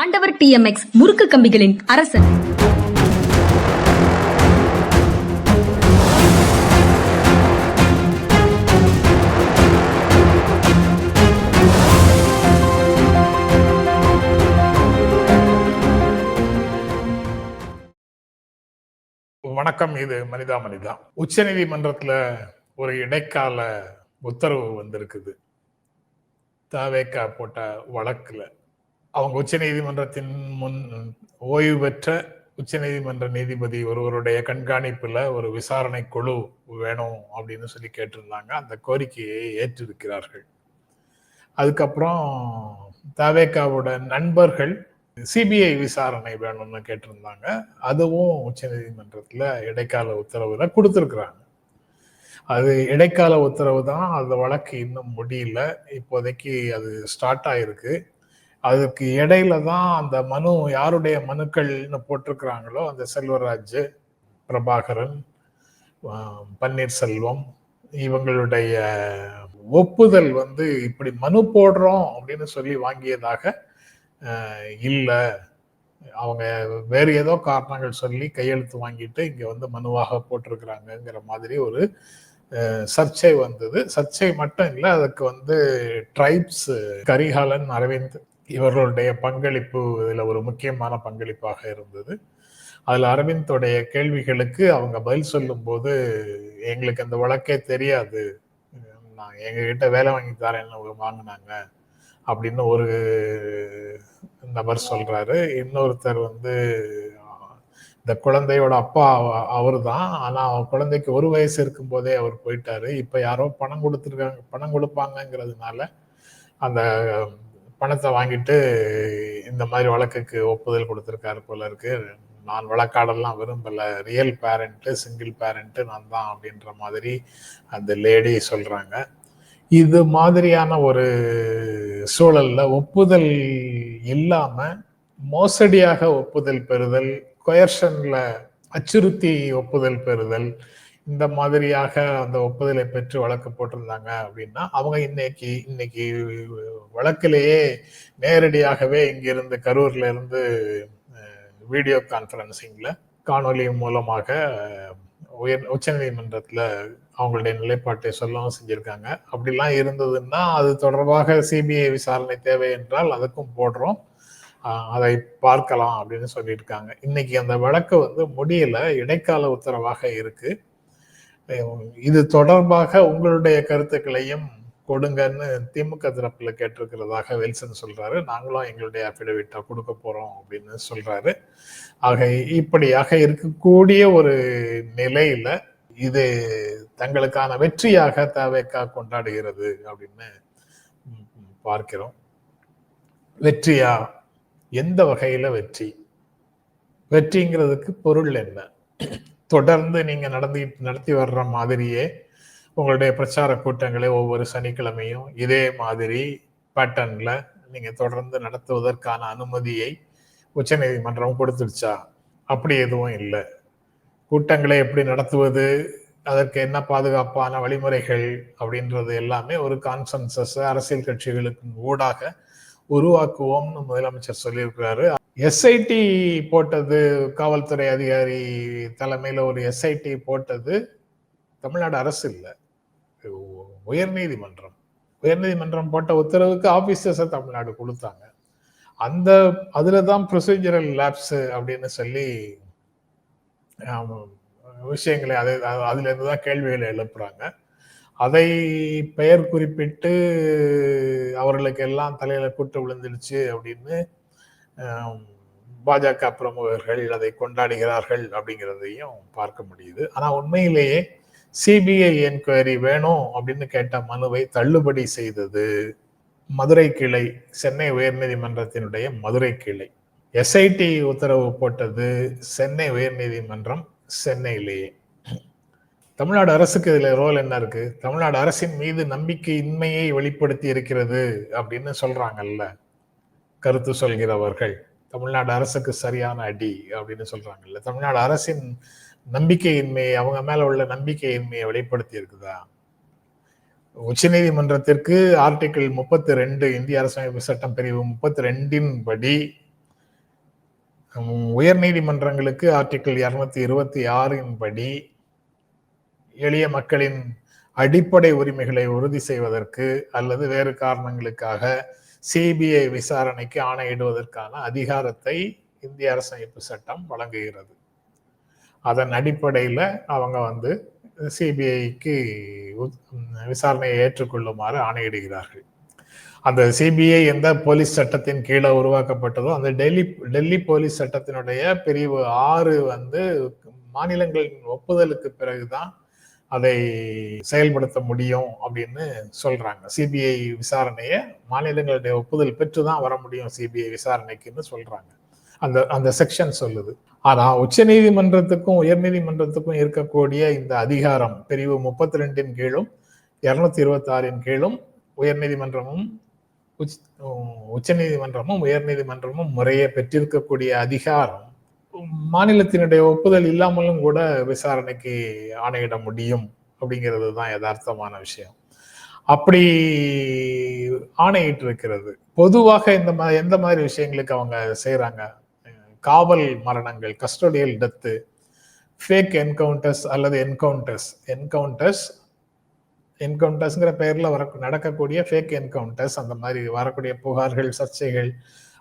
ஆண்டவர் டிஎம்எக்ஸ் முறுக்கு கம்பிகளின் அரசன். வணக்கம் இது மனிதா மனிதா. உச்சநீதிமன்றத்துல ஒரு இடைக்கால உத்தரவு வந்திருக்குது. தாவேக்கா போட்ட வழக்குல அவங்க உச்சநீதிமன்றத்தின் முன் ஓய்வு பெற்ற உச்சநீதிமன்ற நீதிபதி ஒருவருடைய கண்காணிப்புல ஒரு விசாரணை குழு வேணும் அப்படின்னு சொல்லி கேட்டிருந்தாங்க. அந்த கோரிக்கையை ஏற்றிருக்கிறார்கள். அதுக்கப்புறம் தவேக்காவோட நண்பர்கள் சிபிஐ விசாரணை வேணும்னு கேட்டிருந்தாங்க. அதுவும் உச்சநீதிமன்றத்துல இடைக்கால உத்தரவுல கொடுத்துருக்குறாங்க. அது இடைக்கால உத்தரவு தான் அந்த வழக்கு இன்னும் முடியல. இப்போதைக்கு அது ஸ்டார்ட் ஆயிருக்கு. அதுக்கு இடையில தான் அந்த மனு யாருடைய மனுக்கள்னு போட்டிருக்கிறாங்களோ அந்த செல்வராஜ் பிரபாகரன் பன்னீர்செல்வம் இவங்களுடைய ஒப்புதல் வந்து இப்படி மனு போடுறோம் அப்படின்னு சொல்லி வாங்கியதாக இல்லை. அவங்க வேறு ஏதோ காரணங்கள் சொல்லி கையெழுத்து வாங்கிட்டு இங்கே வந்து மனுவாக போட்டிருக்கிறாங்கங்கிற மாதிரி ஒரு சர்ச்சை வந்தது. சர்ச்சை மட்டும் இல்லை அதுக்கு வந்து ட்ரைப்ஸ் கரிகாலன் அரவிந்த் இவர்களுடைய பங்களிப்பு இதில் ஒரு முக்கியமான பங்களிப்பாக இருந்தது. அதில் அரவிந்தோடைய கேள்விகளுக்கு அவங்க பதில் சொல்லும்போது எங்களுக்கு அந்த வழக்கே தெரியாது. நான் எங்ககிட்ட வேலை வாங்கி தரேன்னு வாங்கினாங்க அப்படின்னு ஒரு நபர் சொல்றாரு. இன்னொருத்தர் வந்து இந்த குழந்தையோட அப்பா அவர் தான் ஆனால் அவன் குழந்தைக்கு ஒரு வயசு இருக்கும் போதே அவர் போயிட்டாரு. இப்போ யாரோ பணம் கொடுத்துருக்காங்க பணம் கொடுப்பாங்கங்கிறதுனால அந்த பணத்தை வாங்கிட்டு இந்த மாதிரி வழக்குக்கு ஒப்புதல் கொடுத்துருக்காரு போல இருக்கு. நான் வழக்காடெல்லாம் விரும்பல. ரியல் பேரண்ட்டு சிங்கிள் பேரண்ட்டு நான் தான் அப்படின்ற மாதிரி அந்த லேடி சொல்றாங்க. இது மாதிரியான ஒரு சூழல்ல ஒப்புதல் இல்லாம மோசடியாக ஒப்புதல் பெறுதல் கொயர்ஷன்ல அச்சுறுத்தி ஒப்புதல் பெறுதல் இந்த மாதிரியாக அந்த ஒப்புதலை பெற்று வழக்கு போட்டிருந்தாங்க அப்படின்னா அவங்க இன்னைக்கு இன்னைக்கு வழக்கிலேயே நேரடியாகவே இங்கிருந்து கரூர்ல இருந்து வீடியோ கான்ஃபரன்சிங்ல காணொலி மூலமாக உயர் உயர் உச்சநீதிமன்றத்துல அவங்களுடைய நிலைப்பாட்டை சொல்லவும் செஞ்சிருக்காங்க. அப்படிலாம் இருந்ததுன்னா அது தொடர்பாக சிபிஐ விசாரணை தேவை என்றால் அதுக்கும் போடுறோம். அதை பார்க்கலாம் அப்படின்னு சொல்லியிருக்காங்க. இன்னைக்கு அந்த வழக்கு வந்து முடியல இடைக்கால உத்தரவாக இருக்குது இது தொடர்பாக உங்களுடைய கருத்துக்களையும் கொடுங்கன்னு திமுக தரப்புல கேட்டிருக்கிறதாக வில்சன் சொல்றாரு. நாங்களும் எங்களுடைய அபிடவிட்டா கொடுக்க போறோம் அப்படின்னு சொல்றாரு. ஆக இப்படியாக இருக்கக்கூடிய ஒரு நிலையில இது தங்களுக்கான வெற்றியாக தவேக்கா கொண்டாடுகிறது அப்படின்னு பார்க்கிறோம். வெற்றியா? எந்த வகையில வெற்றி? வெற்றிங்கிறதுக்கு பொருள் என்ன? தொடர்ந்து நீங்க நடந்து நடத்தி வர்ற மாதிரியே உங்களுடைய பிரச்சார கூட்டங்களை ஒவ்வொரு சனிக்கிழமையும் இதே மாதிரி பேட்டர்ன்ல நீங்க தொடர்ந்து நடத்துவதற்கான அனுமதியை உச்சநீதிமன்றம் கொடுத்துடுச்சா? அப்படி எதுவும் இல்லை. கூட்டங்களை எப்படி நடத்துவது? அதற்கு என்ன பாதுகாப்பான வழிமுறைகள்? அப்படின்றது எல்லாமே ஒரு கான்சன்சஸ் அரசியல் கட்சிகளுக்கு ஊடாக உருவாக்குவோம்னு முதலமைச்சர் சொல்லியிருக்கிறாரு. எஸ்ஐடி போட்டது காவல்துறை அதிகாரி தலைமையில் ஒரு எஸ்ஐடி போட்டது தமிழ்நாடு அரசு இல்லை. உயர்நீதிமன்றம் உயர்நீதிமன்றம் போட்ட உத்தரவுக்கு ஆஃபீஸர்ஸை தமிழ்நாடு கொடுத்தாங்க. அந்த அதில் தான் ப்ரொசீஜரல் லேப்ஸு அப்படின்னு சொல்லி விஷயங்களை அதை அதுலேருந்து தான் கேள்விகளை எழுப்புறாங்க. அதை பெயர் குறிப்பிட்டு அவர்களுக்கு எல்லாம் தலையில் கூட்டு விழுந்துடுச்சு அப்படின்னு பாஜக பிரமுகர்கள் அதை கொண்டாடுகிறார்கள் அப்படிங்கிறதையும் பார்க்க முடியுது. ஆனால் உண்மையிலேயே சிபிஐ என்கொயரி வேணும் அப்படின்னு கேட்ட மனுவை தள்ளுபடி செய்தது மதுரை கிளை சென்னை உயர்நீதிமன்றத்தினுடைய மதுரை கிளை. எஸ்ஐடி உத்தரவு போட்டது சென்னை உயர்நீதிமன்றம் சென்னையிலேயே. தமிழ்நாடு அரசுக்கு இதில் ரோல் என்ன இருக்கு? தமிழ்நாடு அரசின் மீது நம்பிக்கையின்மையை வெளிப்படுத்தி இருக்கிறது அப்படின்னு சொல்றாங்கல்ல. கருத்து சொல்கிறவர்கள். தமிழ்நாடு அரசுக்கு சரியான அடி அப்படின்னு சொல்றாங்கல்ல. தமிழ்நாடு அரசின் நம்பிக்கையின்மையை அவங்க மேல உள்ள நம்பிக்கையின்மையை வெளிப்படுத்தி இருக்குதா? உச்சநீதிமன்றத்திற்கு ஆர்டிகிள் முப்பத்தி ரெண்டு இந்திய அரசமைப்பு சட்டம் பிரிவு முப்பத்தி ரெண்டின் படி உயர் நீதிமன்றங்களுக்கு ஆர்டிகிள் இருநூத்தி இருபத்தி ஆறின் படி எளிய மக்களின் அடிப்படை உரிமைகளை உறுதி செய்வதற்கு அல்லது வேறு காரணங்களுக்காக சிபிஐ விசாரணைக்கு ஆணையிடுவதற்கான அதிகாரத்தை இந்திய அரசமைப்பு சட்டம் வழங்குகிறது. அதன் அடிப்படையில் அவங்க வந்து சிபிஐக்கு விசாரணையை ஏற்றுக்கொள்ளுமாறு ஆணையிடுகிறார்கள். அந்த சிபிஐ எந்த போலீஸ் சட்டத்தின் கீழே உருவாக்கப்பட்டதோ அந்த டெல்லி டெல்லி போலீஸ் சட்டத்தினுடைய பிரிவு ஆறு வந்து மாநிலங்களின் ஒப்புதலுக்கு பிறகுதான் அதை செயல்படுத்த முடியும் அப்படின்னு சொல்றாங்க. சிபிஐ விசாரணையை மாநிலங்களுடைய ஒப்புதல் பெற்று தான் வர முடியும் சிபிஐ விசாரணைக்குன்னு சொல்றாங்க. அந்த அந்த செக்ஷன் சொல்லுது. ஆனா உச்ச நீதிமன்றத்துக்கும் உயர்நீதிமன்றத்துக்கும் இருக்கக்கூடிய இந்த அதிகாரம் பிரிவு முப்பத்தி ரெண்டின் கீழும் இருநூத்தி இருபத்தி ஆறின் கீழும் உயர்நீதிமன்றமும் உச்ச நீதிமன்றமும் உயர்நீதிமன்றமும் முறையே பெற்றிருக்கக்கூடிய அதிகாரம் மாநிலத்தினுடைய ஒப்புதல் இல்லாமலும் கூட விசாரணைக்கு ஆணையிட முடியும் அப்படிங்கிறது தான் யதார்த்தமான விஷயம். அப்படி ஆணையிட்டு இருக்கிறது பொதுவாக இந்த மாதிரி எந்த மாதிரி விஷயங்களுக்கு அவங்க செய்கிறாங்க காவல் மரணங்கள் கஸ்டோடியல் டெத்து ஃபேக் என்கவுண்டர்ஸ் அல்லது என்கவுண்டர்ஸ் என்கவுண்டர்ஸ் என்கவுண்டர்ஸ்ங்கிற பெயரில் வர நடக்கக்கூடிய ஃபேக் என்கவுண்டர்ஸ் அந்த மாதிரி வரக்கூடிய புகார்கள் சர்ச்சைகள்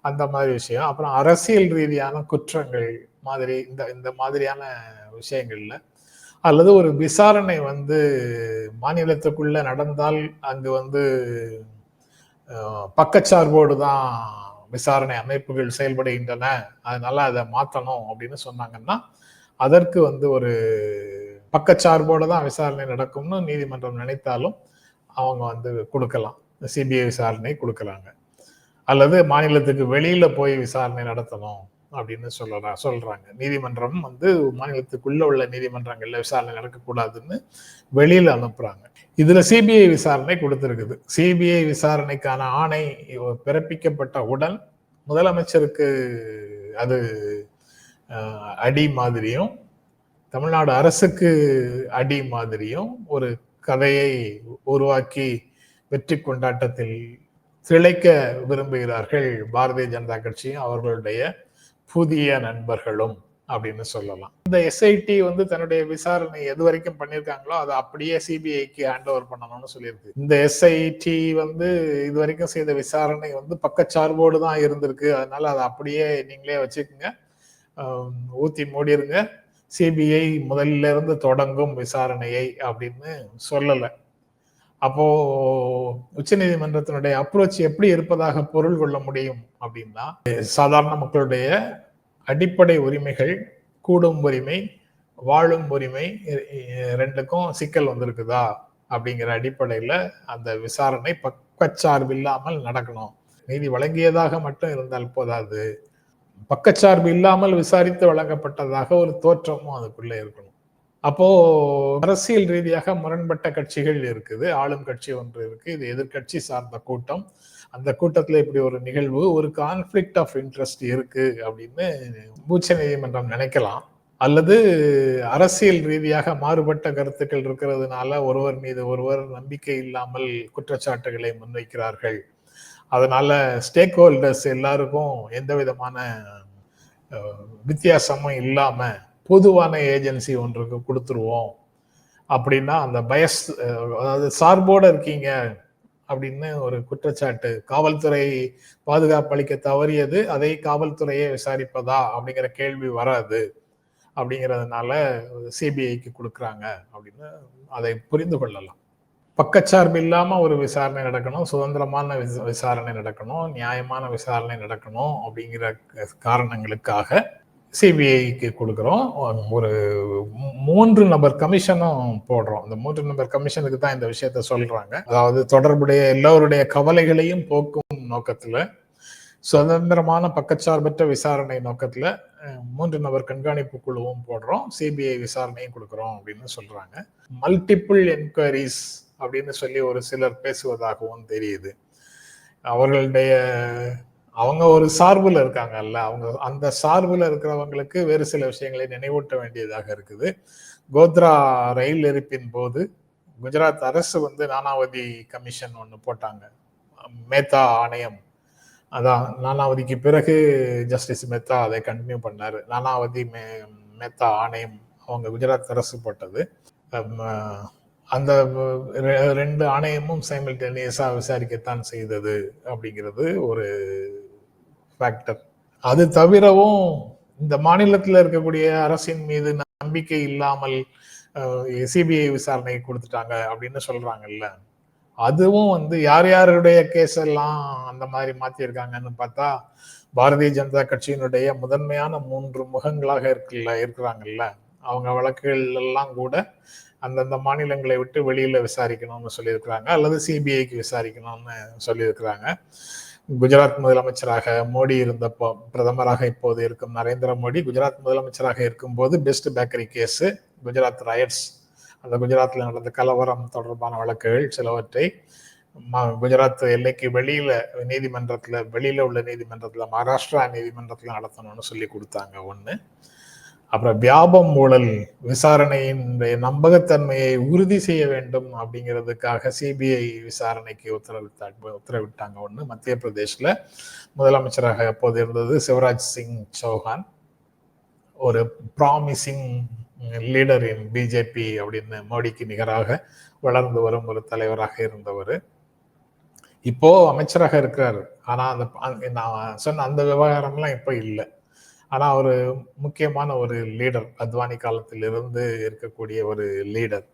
அந்த மாதிரி விஷயம். அப்புறம் அரசியல் ரீதியான குற்றங்கள் மாதிரி இந்த இந்த மாதிரியான விஷயங்கள்ல அல்லது ஒரு விசாரணை வந்து மாநிலத்துக்குள்ள நடந்தால் அங்கு வந்து பக்கச்சார்போடு தான் விசாரணை அமைப்புகள் செயல்படுகின்றன. அதனால அதை மாற்றணும் அப்படின்னு சொன்னாங்கன்னா அதற்கு வந்து ஒரு பக்கச்சார்போடு தான் விசாரணை நடக்கும்னு நீதிமன்றம் நினைத்தாலும் அவங்க வந்து கொடுக்கலாம். சிபிஐ விசாரணை கொடுக்கலாங்க. அல்லது மாநிலத்துக்கு வெளியில போய் விசாரணை நடத்தணும் அப்படின்னு சொல்லறா சொல்றாங்க. நீதிமன்றம் வந்து மாநிலத்துக்குள்ள உள்ள நீதிமன்றங்கள்ல விசாரணை நடக்கக்கூடாதுன்னு வெளியில அனுப்புறாங்க. இதுல சிபிஐ விசாரணை கொடுத்துருக்குது. சிபிஐ விசாரணைக்கான ஆணை பிறப்பிக்கப்பட்ட உடன் முதலமைச்சருக்கு அது அடி மாதிரியும் தமிழ்நாடு அரசுக்கு அடி மாதிரியும் ஒரு கதையை உருவாக்கி வெற்றி கொண்டாட்டத்தில் திளைக்க விரும்புகிறார்கள் பாரதிய ஜனதா கட்சியும் அவர்களுடைய புதிய நண்பர்களும் அப்படின்னு சொல்லலாம். இந்த எஸ்ஐடி வந்து தன்னுடைய விசாரணை எது வரைக்கும் பண்ணியிருக்காங்களோ அதை அப்படியே சிபிஐக்கு ஹேண்ட் ஓவர் பண்ணணும்னு சொல்லியிருக்கு. இந்த எஸ்ஐடி வந்து இது வரைக்கும் செய்த விசாரணை வந்து பக்கச்சார்போடு தான் இருந்திருக்கு. அதனால அதை அப்படியே நீங்களே வச்சுக்கோங்க. ஊத்தி மூடிருங்க. சிபிஐ முதல்ல இருந்து தொடங்கும் விசாரணையை அப்படின்னு சொல்லலை. அப்போ உச்ச நீதிமன்றத்தினுடைய அப்ரோச் எப்படி இருப்பதாக பொருள் கொள்ள முடியும் அப்படின்னா சாதாரண மக்களுடைய அடிப்படை உரிமைகள் கூடும் உரிமை வாழும் உரிமை ரெண்டுக்கும் சிக்கல் வந்திருக்குதா அப்படிங்கிற அடிப்படையில அந்த விசாரணை பக்கச்சார்பு இல்லாமல் நடக்கணும். நீதி வழங்கியதாக மட்டும் இருந்தால் போதாது. பக்கச்சார்பு இல்லாமல் விசாரித்து வழங்கப்பட்டதாக ஒரு தோற்றமும் அதுக்குள்ளே இருக்கணும். அப்போ அரசியல் ரீதியாக முரண்பட்ட கட்சிகள் இருக்குது. ஆளும் கட்சி ஒன்று இருக்கு. இது எதிர்கட்சி சார்ந்த கூட்டம். அந்த கூட்டத்துல இப்படி ஒரு நிகழ்வு ஒரு கான்ஃபிளிக்ட் ஆஃப் இன்ட்ரெஸ்ட் இருக்கு அப்படின்னு உச்ச நீதிமன்றம் நினைக்கலாம். அல்லது அரசியல் ரீதியாக மாறுபட்ட கருத்துக்கள் இருக்கிறதுனால ஒருவர் மீது ஒருவர் நம்பிக்கை இல்லாமல் குற்றச்சாட்டுகளை முன்வைக்கிறார்கள். அதனால ஸ்டேக் ஹோல்டர்ஸ் எல்லாருக்கும் எந்த விதமான வித்தியாசமும் இல்லாமல் பொதுவான ஏஜென்சி ஒன்றுக்கு கொடுத்துருவோம். அப்படின்னா அந்த பயஸ் அதாவது சார்போடு இருக்கீங்க அப்படின்னு ஒரு குற்றச்சாட்டு. காவல்துறை பாதுகாப்பு அளிக்க தவறியது அதை காவல்துறையே விசாரிப்பதா அப்படிங்கிற கேள்வி வராது. அப்படிங்கிறதுனால சிபிஐக்கு கொடுக்குறாங்க அப்படின்னு அதை புரிந்து கொள்ளலாம். பக்கச்சார்பு இல்லாமல் ஒரு விசாரணை நடக்கணும் சுதந்திரமான விசாரணை நடக்கணும் நியாயமான விசாரணை நடக்கணும் அப்படிங்கிற காரணங்களுக்காக சிபிஐக்கு கொடுக்குறோம். ஒரு மூன்று நபர் கமிஷனும் போடுறோம். அந்த மூன்று நபர் கமிஷனுக்கு தான் இந்த விஷயத்த சொல்றாங்க. அதாவது தொடர்புடைய எல்லோருடைய கவலைகளையும் போக்கும் நோக்கத்துல சுதந்திரமான பக்கச்சார்பற்ற விசாரணை நோக்கத்துல மூன்று நபர் கண்காணிப்பு குழுவும் போடுறோம். சிபிஐ விசாரணையும் கொடுக்குறோம் அப்படின்னு சொல்றாங்க. மல்டிபிள் என்கொயரிஸ் அப்படின்னு சொல்லி ஒரு சிலர் பேசுவதாகவும் தெரியுது. அவர்களுடைய அவங்க ஒரு சார்புல இருக்காங்கல்ல. அவங்க அந்த சார்புல இருக்கிறவங்களுக்கு வேறு சில விஷயங்களை நினைவூட்ட வேண்டியதாக இருக்குது. கோத்ரா ரயில் எரிப்பின் போது குஜராத் அரசு வந்து நானாவதி கமிஷன் ஒன்று போட்டாங்க. மேத்தா ஆணையம். அதான் நானாவதிக்கு பிறகு ஜஸ்டிஸ் மெத்தா அதை கண்டினியூ பண்ணாரு. நானாவதி மே மேத்தா ஆணையம் அவங்க குஜராத் அரசு போட்டது. அந்த ரெ- ரெண்டு ஆணையமும் சைமில்டேனியஸாக விசாரிக்கத்தான் செய்தது அப்படிங்கிறது ஒரு ஃபேக்டர் அது தவிரவும் இந்த மாநிலத்தில் இருக்கக்கூடிய அரசின் மீது நம்பிக்கை இல்லாமல் சிபிஐ விசாரணை கொடுத்துட்டாங்க அப்படின்னு சொல்றாங்கல்ல. அதுவும் வந்து யார் யாருடைய கேஸ் எல்லாம் அந்த மாதிரி மாத்திருக்காங்கன்னு பார்த்தா பாரதிய ஜனதா கட்சியினுடைய முதன்மையான மூன்று முகங்களாக இருக்குல்ல இருக்கிறாங்கல்ல. அவங்க வழக்குகள் எல்லாம் கூட அந்தந்த மாநிலங்களை விட்டு வெளியில விசாரிக்கணும்னு சொல்லியிருக்கிறாங்க அல்லது சிபிஐக்கு விசாரிக்கணும்னு சொல்லியிருக்கிறாங்க. குஜராத் முதலமைச்சராக மோடி இருந்தப்போ பிரதமராக இப்போது இருக்கும் நரேந்திர மோடி குஜராத் முதலமைச்சராக இருக்கும்போது best bakery case Gujarat riots அந்த குஜராத்தில் நடந்த கலவரம் தொடர்பான வழக்குகள் சிலவற்றை குஜராத் எல்லைக்கு வெளியில நீதிமன்றத்தில் வெளியில உள்ள நீதிமன்றத்தில் மகாராஷ்டிரா நீதிமன்றத்தில் நடத்தணும்னு சொல்லி கொடுத்தாங்க. ஒன்று அப்புறம் வியாபம் ஊழல் விசாரணையினுடைய நம்பகத்தன்மையை உறுதி செய்ய வேண்டும் அப்படிங்கிறதுக்காக சிபிஐ விசாரணைக்கு உத்தரவிட்டாங்க உத்தரவிட்டாங்க ஒன்று மத்திய பிரதேஷில் முதலமைச்சராக அப்போது இருந்தது சிவராஜ் சிங் சௌஹான். ஒரு ப்ராமிசிங் லீடர் இன் பிஜேபி அப்படின்னு மோடிக்கு நிகராக வளர்ந்து வரும் ஒரு தலைவராக இருந்தவர். இப்போ அமைச்சராக இருக்கிறார். ஆனால் அந்த நான் சொன்ன அந்த விவகாரம்லாம் இப்போ இல்லை. ஆனா ஒரு முக்கியமான ஒரு லீடர் அத்வானி காலத்திலிருந்து இருக்கக்கூடிய ஒரு லீடர்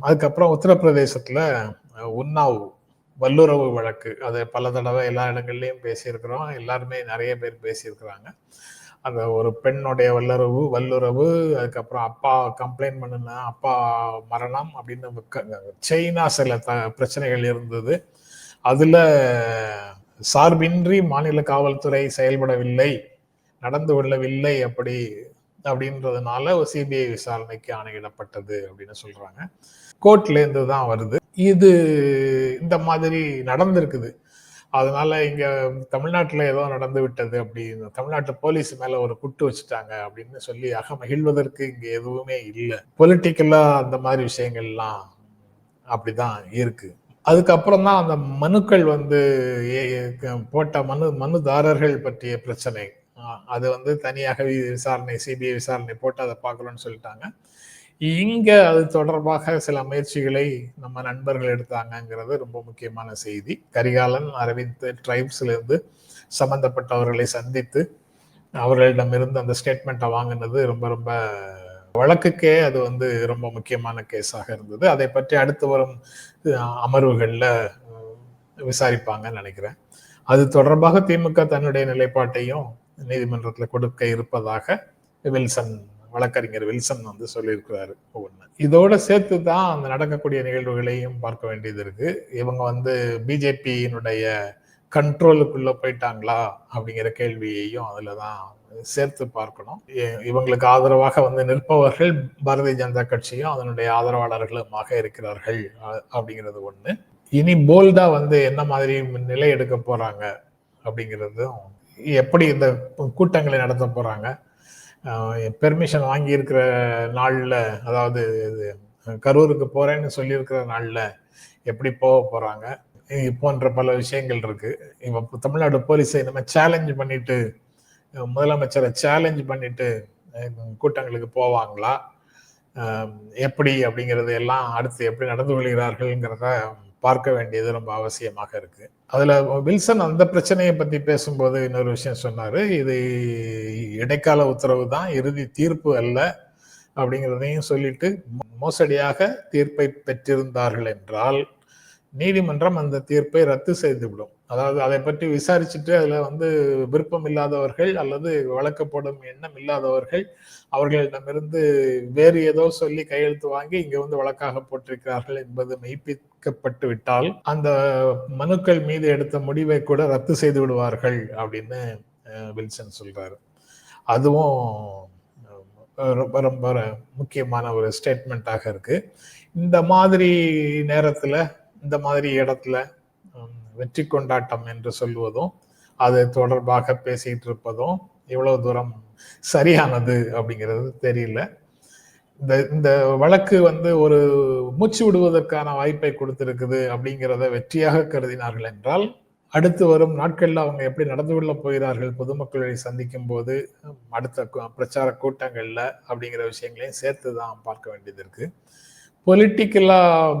அதுக்கப்புறம் உத்தரப்பிரதேசத்துல உன்னாவ் வல்லுறவு வழக்கு. அதை பல தடவை எல்லா இடங்கள்லையும் பேசியிருக்கிறோம். எல்லாருமே நிறைய பேர் பேசியிருக்கிறாங்க. அந்த ஒரு பெண்ணுடைய வல்லுறவு வல்லுறவு அதுக்கப்புறம் அப்பா கம்ப்ளைண்ட் பண்ணின அப்பா மரணம் அப்படின்னு க- சைனா சில த பிரச்சனைகள் இருந்தது. அதுல சார்பின்றி மாநில காவல்துறை செயல்படவில்லை. நடந்து கொள்ளவில்லை அப்படி அப்படின்றதுனால ஒரு சிபிஐ விசாரணைக்கு ஆணையிடப்பட்டது அப்படின்னு சொல்றாங்க. கோர்ட்ல இருந்து தான் வருது. இது இந்த மாதிரி நடந்திருக்குது. அதனால இங்க தமிழ்நாட்டுல ஏதோ நடந்து விட்டது அப்படி தமிழ்நாட்டு போலீஸ் மேல ஒரு குட்டு வச்சுட்டாங்க அப்படின்னு சொல்லி அக மகிழ்வதற்கு இங்க எதுவுமே இல்லை. பொலிட்டிக்கலா அந்த மாதிரி விஷயங்கள்லாம் அப்படிதான் இருக்கு. அதுக்கப்புறம் தான் அந்த மனுக்கள் வந்து ஏ- போட்ட மனு மனுதாரர்கள் பற்றிய பிரச்சனை அது வந்து தனியாகவே விசாரணை சிபிஐ விசாரணை போட்டு அதை பார்க்கணும்னு சொல்லிட்டாங்க. இங்க அது தொடர்பாக சில முயற்சிகளை நம்ம நண்பர்கள் எடுத்தாங்கங்கிறது ரொம்ப முக்கியமான செய்தி. கரிகாலன் அரவிந்த் ட்ரைப்ஸ்ல இருந்து சம்பந்தப்பட்டவர்களை சந்தித்து அவர்களிடமிருந்து அந்த ஸ்டேட்மெண்ட்டை வாங்கினது ரொம்ப ரொம்ப வழக்குக்கே அது வந்து ரொம்ப முக்கியமான கேஸாக இருந்தது. அதை பற்றி அடுத்து வரும் அமர்வுகளில் விசாரிப்பாங்கன்னு நினைக்கிறேன். அது தொடர்பாக திமுக தன்னுடைய நிலைப்பாட்டையும் நீதிமன்றத்தில் கொடுக்க இருப்பதாக வில்சன் வழக்கறிஞர் வில்சன் வந்து சொல்லியிருக்கிறாரு ஒன்று இதோட சேர்த்து தான் அந்த நடக்கக்கூடிய நிகழ்வுகளையும் பார்க்க வேண்டியது இருக்கு. இவங்க வந்து பிஜேபியினுடைய கண்ட்ரோலுக்குள்ள போயிட்டாங்களா அப்படிங்கிற கேள்வியையும் அதுல தான் சேர்த்து பார்க்கணும். இவங்களுக்கு ஆதரவாக வந்து நிற்பவர்கள் பாரதிய ஜனதா கட்சியும் அதனுடைய ஆதரவாளர்களுமாக இருக்கிறார்கள் அப்படிங்கிறது ஒண்ணு. இனி போல்டா வந்து என்ன மாதிரி நிலை எடுக்க போறாங்க அப்படிங்கிறதும் எப்படி இந்த கூட்டங்களை நடத்த போறாங்க? பெர்மிஷன் வாங்கி இருக்கிற நாள்ல அதாவது இது, கரூருக்கு போறேன்னு சொல்லியிருக்கிற நாள்ல எப்படி போக போறாங்க? போன்ற பல விஷயங்கள் இருக்கு. இவ தமிழ்நாடு போலீஸை நம்ம சேலஞ்ச் பண்ணிட்டு முதலமைச்சரை சேலஞ்ச் பண்ணிட்டு கூட்டங்களுக்கு போவாங்களா? எப்படி அப்படிங்கிறது எல்லாம் அடுத்து எப்படி நடந்து கொள்கிறார்கள்ங்கிறத பார்க்க வேண்டியது ரொம்ப அவசியமாக இருக்கு. அதுல வில்சன் அந்த பிரச்சனையை பத்தி பேசும்போது இன்னொரு விஷயம் சொன்னாரு. இது இடைக்கால உத்தரவு தான் இறுதி தீர்ப்பு அல்ல அப்படிங்கிறதையும் சொல்லிட்டு மோசடியாக தீர்ப்பை பெற்றிருந்தார்கள் என்றால் நீதிமன்றம் அந்த தீர்ப்பை ரத்து செய்துவிடும். அதாவது அதை பற்றி விசாரிச்சுட்டு அதில் வந்து விருப்பம் இல்லாதவர்கள் அல்லது வழக்கு போடும் எண்ணம் இல்லாதவர்கள் அவர்களிடமிருந்து வேறு ஏதோ சொல்லி கையெழுத்து வாங்கி இங்கே வந்து வழக்காக போட்டிருக்கிறார்கள் என்பது மெய்ப்பிக்கப்பட்டு விட்டால் அந்த மனுக்கள் மீது எடுத்த முடிவை கூட ரத்து செய்து விடுவார்கள் அப்படின்னு வில்சன் சொல்றாரு. அதுவும் ரொம்ப ரொம்ப முக்கியமான ஒரு ஸ்டேட்மெண்ட்டாக இருக்கு. இந்த மாதிரி நேரத்தில் இந்த மாதிரி இடத்துல வெற்றி கொண்டாட்டம் என்று சொல்லுவதும் அது தொடர்பாக பேசிட்டு இருப்பதும் எவ்வளவு தூரம் சரியானது அப்படிங்கிறது தெரியல. இந்த இந்த வழக்கு வந்து ஒரு மூச்சு விடுவதற்கான வாய்ப்பை கொடுத்திருக்குது அப்படிங்கிறத வெற்றியாக கருதினார்கள் என்றால் அடுத்து வரும் நாட்களில் அவங்க எப்படி நடந்து கொள்ள போகிறார்கள் பொதுமக்களை சந்திக்கும் போது அடுத்த பிரச்சார கூட்டங்களில் அப்படிங்கிற விஷயங்களையும் சேர்த்து தான் பார்க்க வேண்டியது இருக்குது பொலிட்டிக்கலா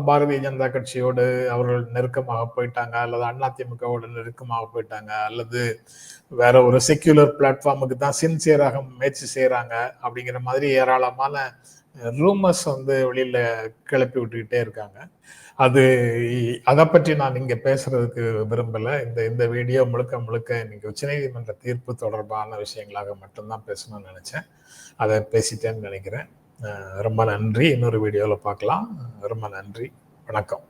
பாரதிய ஜனதா கட்சியோடு அவர்கள் நெருக்கமாக போயிட்டாங்க அல்லது அதிமுகவோடு நெருக்கமாக போயிட்டாங்க அல்லது வேற ஒரு செக்யூலர் பிளாட்ஃபார்முக்கு தான் சின்சியராக முயற்சி செய்கிறாங்க அப்படிங்கிற மாதிரி ஏராளமான ரூமர்ஸ் வந்து வெளியில கிளப்பி விட்டுக்கிட்டே இருக்காங்க. அது அதை பற்றி நான் இங்கே பேசுறதுக்கு விரும்பலை. இந்த இந்த வீடியோ முழுக்க முழுக்க இன்னைக்கு உச்சநீதிமன்ற தீர்ப்பு தொடர்பான விஷயங்களாக மட்டும்தான் பேசணும்னு நினைச்சேன். அதை பேசிட்டேன்னு நினைக்கிறேன். ரொம்ப நன்றி. இன்னொரு வீடியோவில் பார்க்கலாம். ரொம்ப நன்றி. வணக்கம்.